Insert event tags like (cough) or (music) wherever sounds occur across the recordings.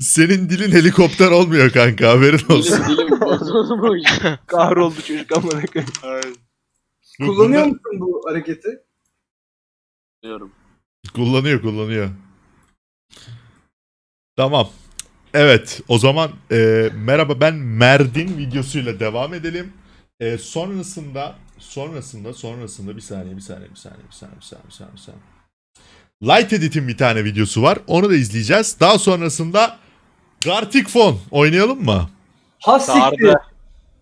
Senin dilin helikopter olmuyor kanka haberin olsun. Dilim dilim (laughs) bozulmuş. Kahroldu çocuk amına koyayım. Kullanıyor musun bu hareketi? Diyorum. Kullanıyor kullanıyor. Tamam. Evet o zaman e, merhaba ben Merdin videosuyla devam edelim. E, sonrasında sonrasında sonrasında bir saniye bir saniye bir saniye bir saniye bir saniye bir saniye. Bir saniye. Light Edit'in bir tane videosu var. Onu da izleyeceğiz. Daha sonrasında Gartic Phone oynayalım mı? Ha siktir. Sardı.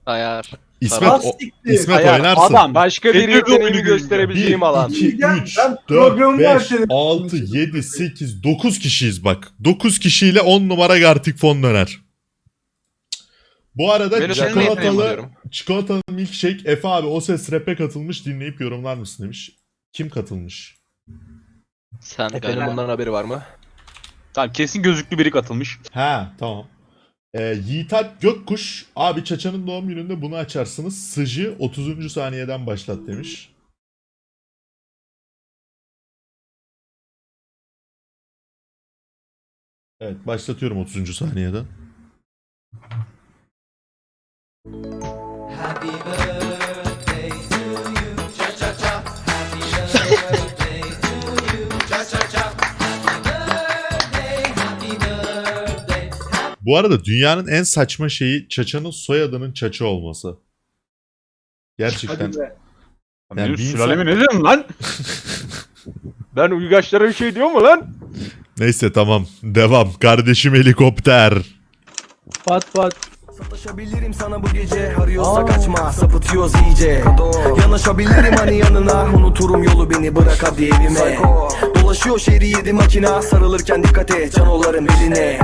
Ayar. İsmet, o-. İsmet Ayar, oynarsın. Adam başka bir Fethiye yeteneğimi oyunu gösterebileceğim 1, alan. 2, Ben- 3, ben 4, programı 5, erteledim. 6, 7, 8, 9 kişiyiz bak. 9 kişiyle 10 numara Gartic Phone döner. Bu arada çikolatalı, alıyorum. çikolatalı milkshake Efe abi o ses rap'e katılmış dinleyip yorumlar mısın demiş. Kim katılmış? Sen Efendim galiba. bundan haberi var mı? Tamam kesin gözlüklü biri katılmış. Ha tamam. Ee, Yiğitalp Gökkuş abi Çaça'nın doğum gününde bunu açarsınız. Sıcı 30. saniyeden başlat demiş. Evet başlatıyorum 30. saniyeden. Bu arada dünyanın en saçma şeyi Çaça'nın soyadının Çaça olması. Gerçekten. Hadi be. Yani bir insan- ne diyorsun lan? (laughs) Ben uygaçlara bir şey diyor mu lan? Neyse tamam. Devam. Kardeşim helikopter. Pat pat. Sataşabilirim sana bu gece. Arıyorsa kaçma sapıtıyoruz iyice. Yanaşabilirim hani yanına. (laughs) Unuturum yolu beni bırak hadi evime. Dolaşıyor şehri yedi makina. Sarılırken dikkat et canoların beline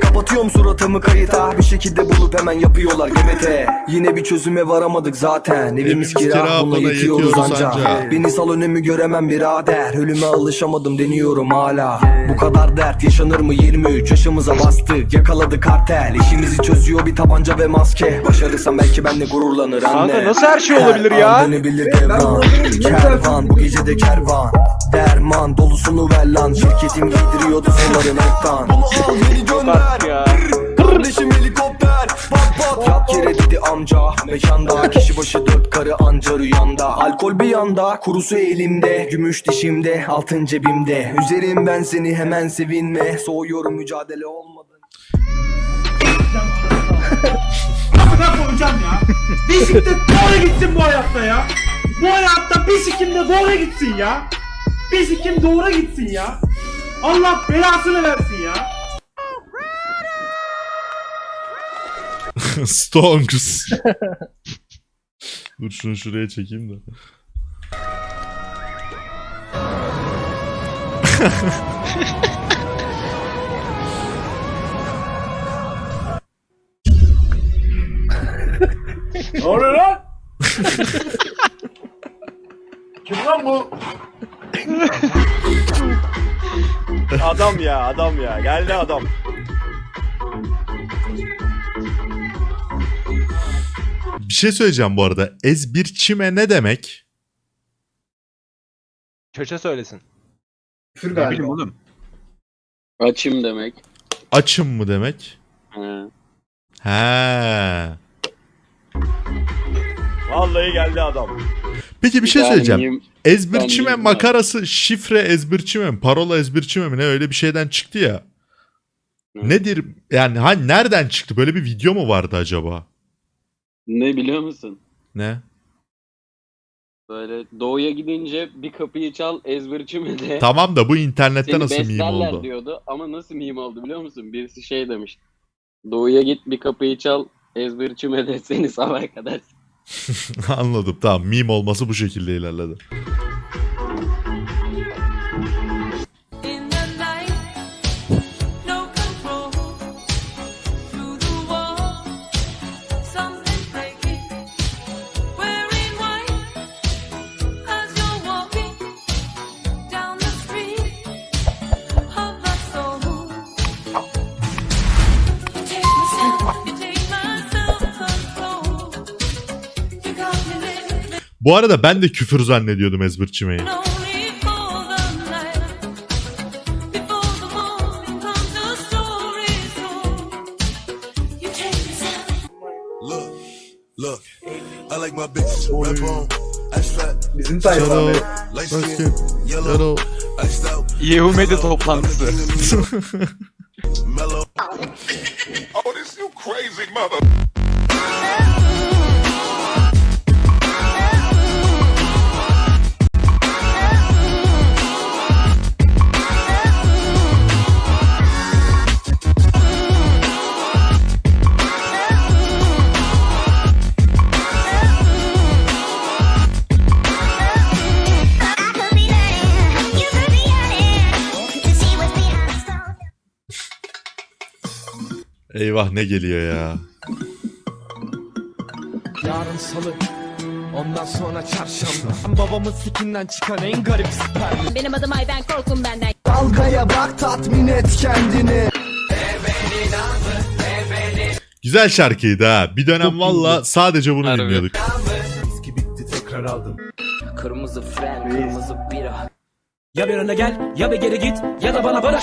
Kapatıyorum suratımı kayıta. Bir şekilde bulup hemen yapıyorlar gebete Yine bir çözüme varamadık zaten. Evimiz kira buna yetiyoruz ancak. Beni sal önümü göremem birader. Ölüme alışamadım deniyorum hala. Bu kadar dert yaşanır mı? 23 yaşımıza bastık Yakaladı kartel işimizi çözüyor bir tabanca ve maske. Başarırsam belki benle gururlanır anne. Kanka nasıl her şey olabilir Her ya? an dönebilir Ben devran. Kervan bu gece de kervan. Derman dolusunu ver lan. Şirketim giydiriyordu suların ektan Bunu al beni gönder. Kardeşim helikopter Yat yere dedi amca Mekanda kişi başı dört karı anca rüyanda Alkol bir yanda Kurusu elimde Gümüş dişimde Altın cebimde Üzerim ben seni hemen sevinme Soğuyorum mücadele olmadı Amına koyacağım ya. Bisiklet doğru gitsin bu hayatta ya. Bu hayatta bisiklet de doğru gitsin ya. Bisiklet doğru gitsin ya. Allah belasını versin ya. (laughs) Stonks. Dur şunu şuraya çekeyim de. Ne oluyor lan? Kim lan bu? Adam ya adam ya. Geldi adam. Bir şey söyleyeceğim bu arada. Ezbir çime ne demek? Çöçe söylesin. Küfür Ne galiba. oğlum. Açım demek. Açım mı demek? He. He. Vallahi geldi adam. Peki bir şey söyleyeceğim. Ezbirçime Ben makarası şifre ezbirçime mi? Parola ezbirçime mi? Ne öyle bir şeyden çıktı ya. Hı. Nedir? Yani hani nereden çıktı? Böyle bir video mu vardı acaba? Ne biliyor musun? Ne? Böyle doğuya gidince bir kapıyı çal ezberçime de. (laughs) Tamam da bu internette Seni nasıl meme beslerler oldu? diyordu ama nasıl meme oldu biliyor musun? Birisi şey demiş. Doğuya git bir kapıyı çal ezberçime de seni sabaha kadar. (laughs) Anladım tamam meme olması bu şekilde ilerledi. Bu arada ben de küfür zannediyordum ezber çimeyi. Bizim tayfa be. Yevmedi toplantısı. (laughs) oh, this you crazy mother. Eyvah ne geliyor ya. Yarın salı Ondan sonra çarşamba Babamın sikinden çıkan en garip sperm Benim adım Ayben korkun benden. Dalgaya bak tatmin et kendini Güzel şarkıydı ha. Bir dönem valla sadece bunu Harbi. dinliyorduk. Viski bitti tekrar aldım Kırmızı fren kırmızı bira Ya bir öne gel ya bir geri git ya da bana bırak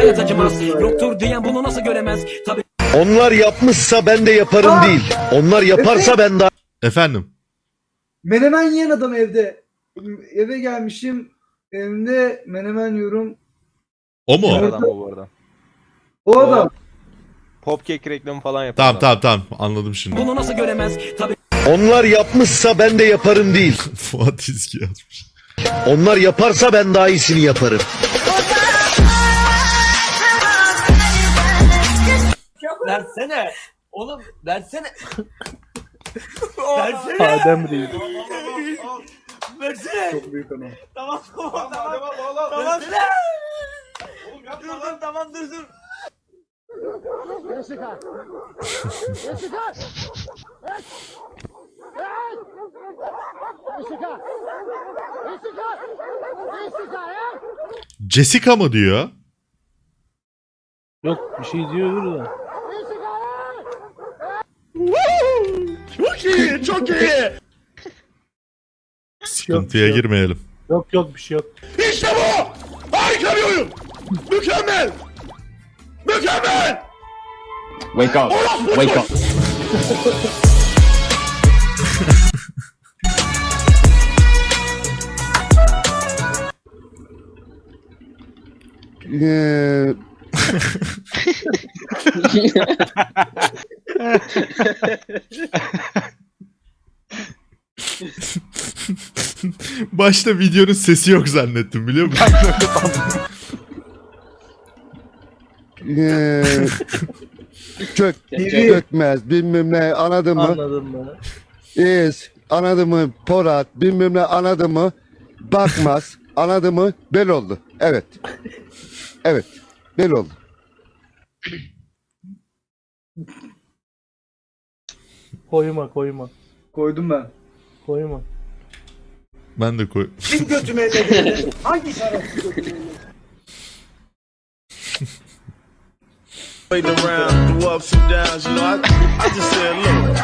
hayat acımaz. Yoktur diyen bunu nasıl göremez? Tabii Onlar yapmışsa ben de yaparım değil. Onlar yaparsa ben de Efendim. Menemen yiyen adam evde. Eve gelmişim. Evimde menemen yiyorum. O mu? Adam bu bu arada. O adam. Popcake reklamı falan yapıyor. Tamam tamam tamam anladım şimdi. bunu nasıl göremez? Tabii onlar yapmışsa ben de yaparım değil. (laughs) Fuat İzgi yazmış. Onlar yaparsa ben daha iyisini yaparım. Versene. Oğlum versene. (laughs) Adem Reis. Versene. Çok büyük adam. Tamam tamam tamam. Tamam. Dur dur tamam dur dur. Jessica mı diyor? Yok bir şey diyor da. Çok iyi, çok iyi. Sıkıntıya girmeyelim. Yok yok bir şey yok. İşte bu. Harika bir oyun. Mükemmel. Mükemmel. Wake up. Wake up. (laughs) Ee, (laughs) Başta videonun sesi yok zannettim biliyor musun? ee, çök, çökmez bilmem ne anladın mı? Anladın mı? İz, anladın mı? Porat bilmem ne anladın mı? Bakmaz (laughs) anladın mı? Bel oldu. Evet. Evet. Bel oldu. Koyma koyma. Koydum ben. Koyma. Ben de koy. Kim (laughs) götüme elledi? Hangi şerefsiz götüme elledi? Played around, through ups and downs, you know, I, I just said, look.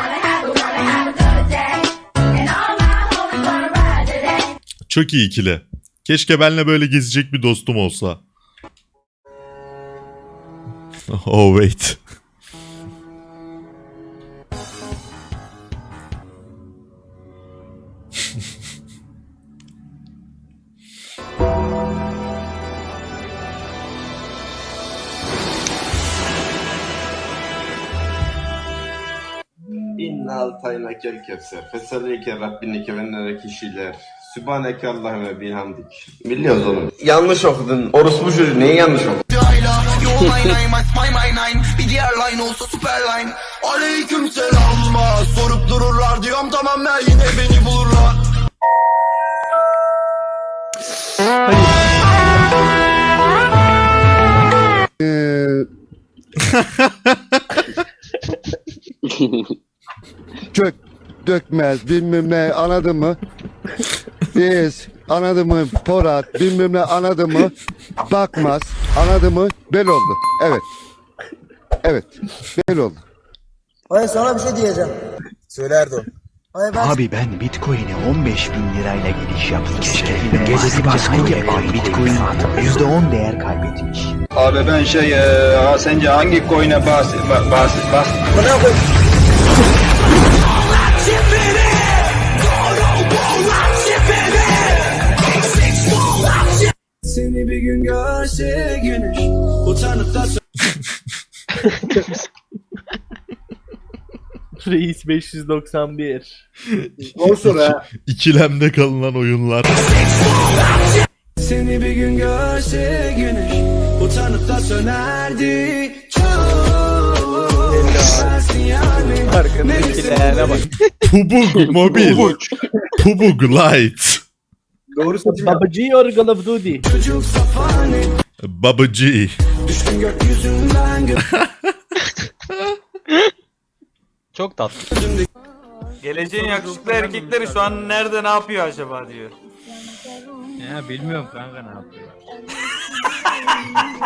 Çok iyi ikili. Keşke benle böyle gezecek bir dostum olsa. (laughs) Oh wait. Altayna kel kevser. Fesaleyke Rabbinike ve nere kişiler. Sübhaneke Allah ve bihamdik. Biliyoruz oğlum. Yanlış okudun. Orospu çocuğu neyi yanlış okudun? (laughs) Bir diğer line olsa super line. Aleyküm selam. Sorup dururlar diyorum tamam ya yine beni bulurlar. Ee, (laughs) (laughs) çök, dökmez bilmem ne anladın mı? Biz anladın mı Porat bilmem ne anladın mı? Bakmaz anladın mı? Bel oldu. Evet. Evet. Bel oldu. Hayır sana bir şey diyeceğim. Söyle Erdoğan. Hayır ben Abi ben Bitcoin'e 15 bin lirayla giriş yaptım. Gecesi baskıyla Bitcoin %10 değer kaybetmiş. Abi ben şey sence hangi coin'e bas bas bas bana Seni bir gün görse güneş utanıp da (laughs) Reis 591. Zor soru ha. İkilemde kalınan oyunlar. Seni bir gün görse güneş utanıp da sönerdi. Arkadakilerine bak. Pubug (laughs) Mobil. Pubug Light. Doğru seçim yap. Babacı or Call of Duty. Çocuk safani Babacı. düştün gökyüzünden gö- (laughs) Çok tatlı. Geleceğin yakışıklı erkekleri şu an nerede ne yapıyor acaba diyor. Ya bilmiyorum kanka ne yapıyor. (laughs)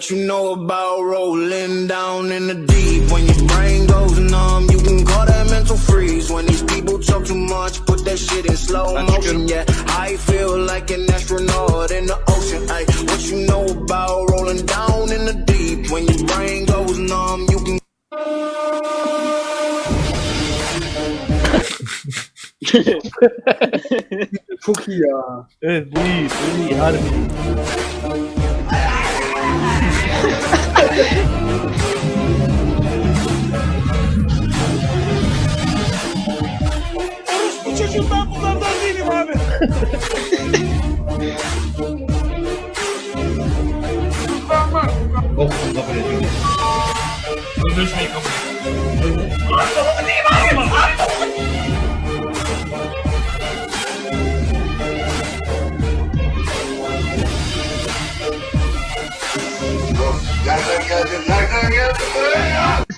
What you know about rolling down in the deep? When your brain goes numb, you can call that mental freeze. When these people talk too much, put that shit in slow motion. Yeah, I feel like an astronaut in the ocean. Ay, what you know about rolling down in the deep? When your brain goes numb, you can Çok iyi ya. Evet bu iyi. Bu iyi. Harbi. Bu çocuğum ben bunlardan değilim abi.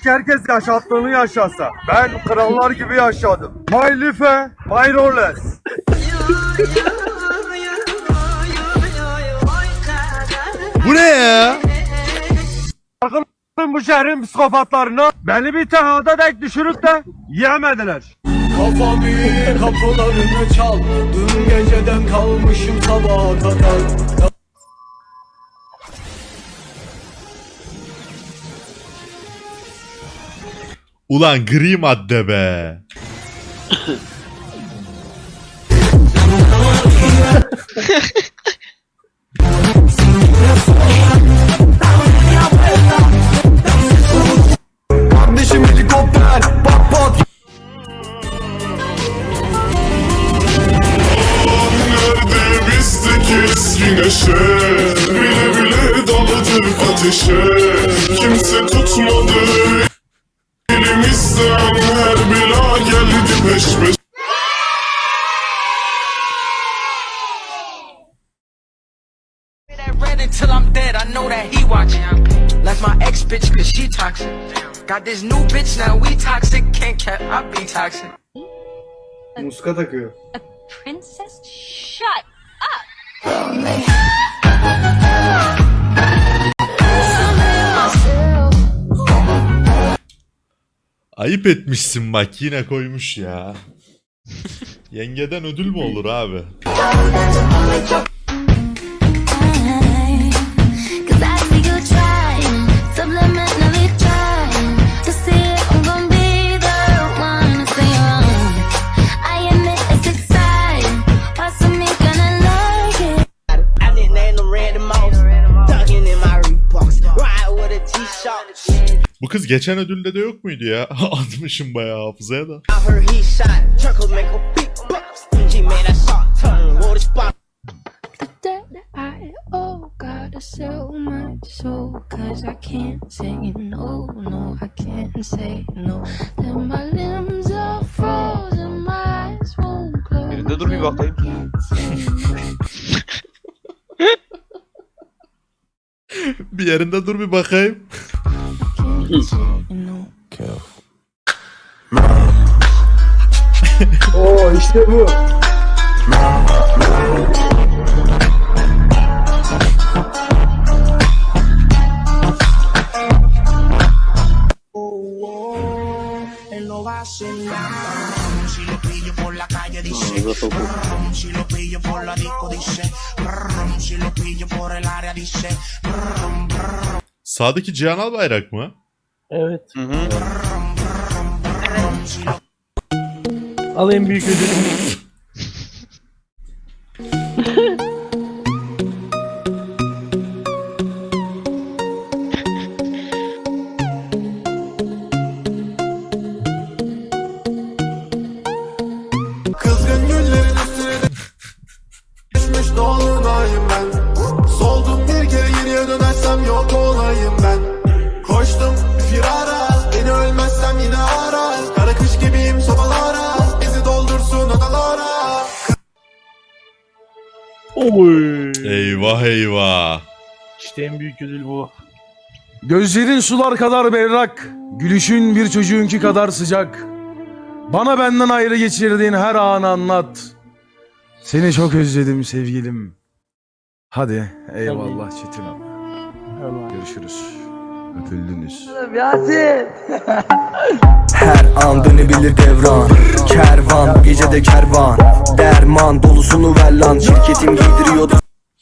Herkes yaşattığını yaşasa. Ben krallar gibi yaşadım. My life, my roles. Bu ne ya? Bu şehrin psikopatlarına beni bir tehada dek düşürüp de yemediler. Kafamı kapılarını çal Dün geceden kalmışım sabaha kadar Ulan gri madde be. Kardeşim helikopter Pat pat. Bizdeki güneşe Bile bile daladık ateşe. Kimse tutmadı Elimizden her bela geldi peş Read until I'm dead, I know that he watching. Left my ex bitch cause she toxic. Got this new bitch now, we toxic. Can't cap, I be toxic. Muska takıyor. Princess, shut Ayıp etmişsin bak yine koymuş ya. (laughs) Yengeden ödül mü olur abi? Bu kız geçen ödülde de yok muydu ya? (laughs) Atmışım bayağı hafızaya da. Birinde dur bir bakayım. (laughs) bir yerinde dur bir bakayım. (laughs) make a beatbox. G made that shot turn. Wore the spot. dur bir bakayım. Bir yerinde dur bir bakayım. Oo işte bu. Ağza topuk. Sağdaki Cihan Albayrak mı? Evet. Hı hı. Al en büyük ödül. Oy. Eyvah eyvah. İşte en büyük ödül bu. Gözlerin sular kadar berrak, gülüşün bir çocuğunki kadar sıcak. Bana benden ayrı geçirdiğin her anı anlat. Seni çok özledim sevgilim. Hadi eyvallah Çetin. Görüşürüz. Öpüldünüz. Her an dönebilir devran. Kervan bu gece de kervan. Derman dolusunu ver lan. Şirketim giydiriyordu